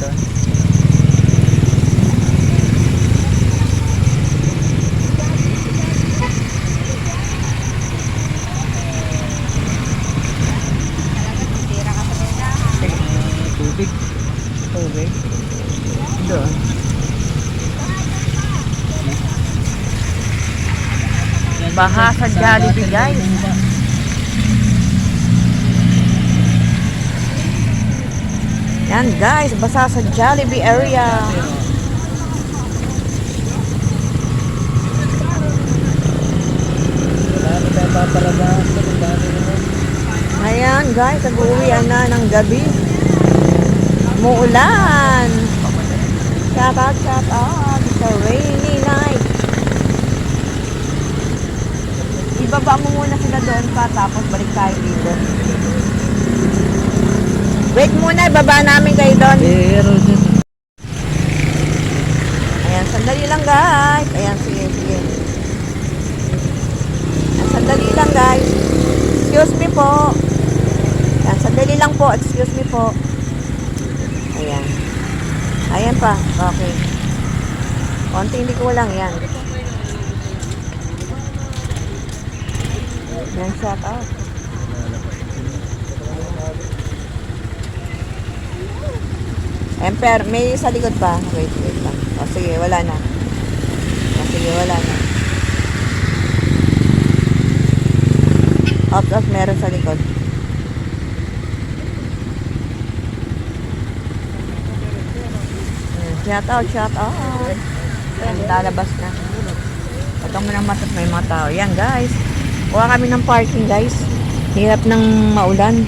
doon. tubig. Tubig. Doon. Baha sa Jollibee guys. Yan guys, basa sa Jollibee area. Ayan guys, nag-uwian na ng gabi. Muulan. Shout out, shout out. It's a rainy night. Ibaba mo muna sila doon pa, tapos balik tayo dito. Wait muna, ibaba namin kayo doon. Pero. Ayan, sandali lang guys. Ayan, sige, sige. Ayan, sandali lang guys. Excuse me po. Ayan, sandali lang po. Excuse me po. Ayan. Ayan pa. Okay. Konting hindi ko lang. Yan. Yan, shout out. Emper, may sa likod pa. Wait, wait lang. O sige, wala na. O sige, wala na. Up, up, meron sa likod. Ayan, Shout out, shout out. Ayan, lalabas na. Huwag kang munang matot, may mga tao. Yan, guys. Kuha kami ng parking, guys. Hirap ng maulan.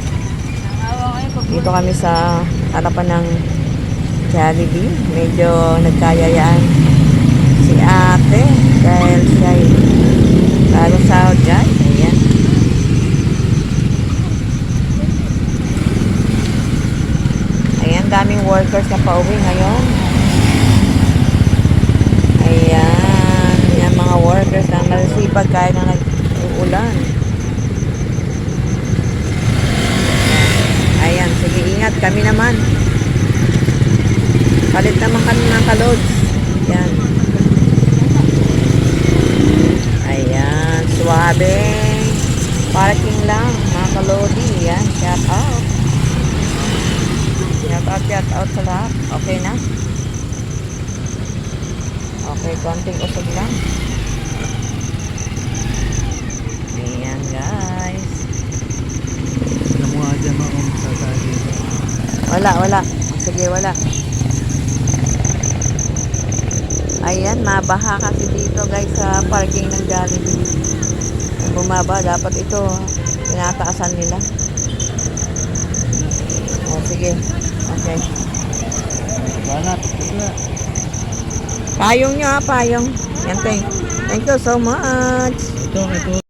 Dito kami sa harapan ng Jollibee. Medyo nagkayayaan si ate dahil siya bagong sahod guys. Ayan. Ayan, daming workers na pauwi ngayon. Ayan, yan mga workers na masipag kahit na nag-uulan. Ayan, sige ingat kami naman. Palit naman kami ng kalods. Yan. Ayan. Suwabe. Parking lang. Mga kalodi. Yan. Shout out. Shout out, shout out sa lahat. Okay na? Okay, konting usog lang. Ayan, guys. Mga. Wala, wala. Sige, wala. Ayan, mabaha kasi dito guys sa parking ng Jollibee. Bumaba, dapat ito tinataasan nila. O, sige. Okay. Banat. Payong nyo ha, payong. Yan, thank, thank you so much. Ito, ito.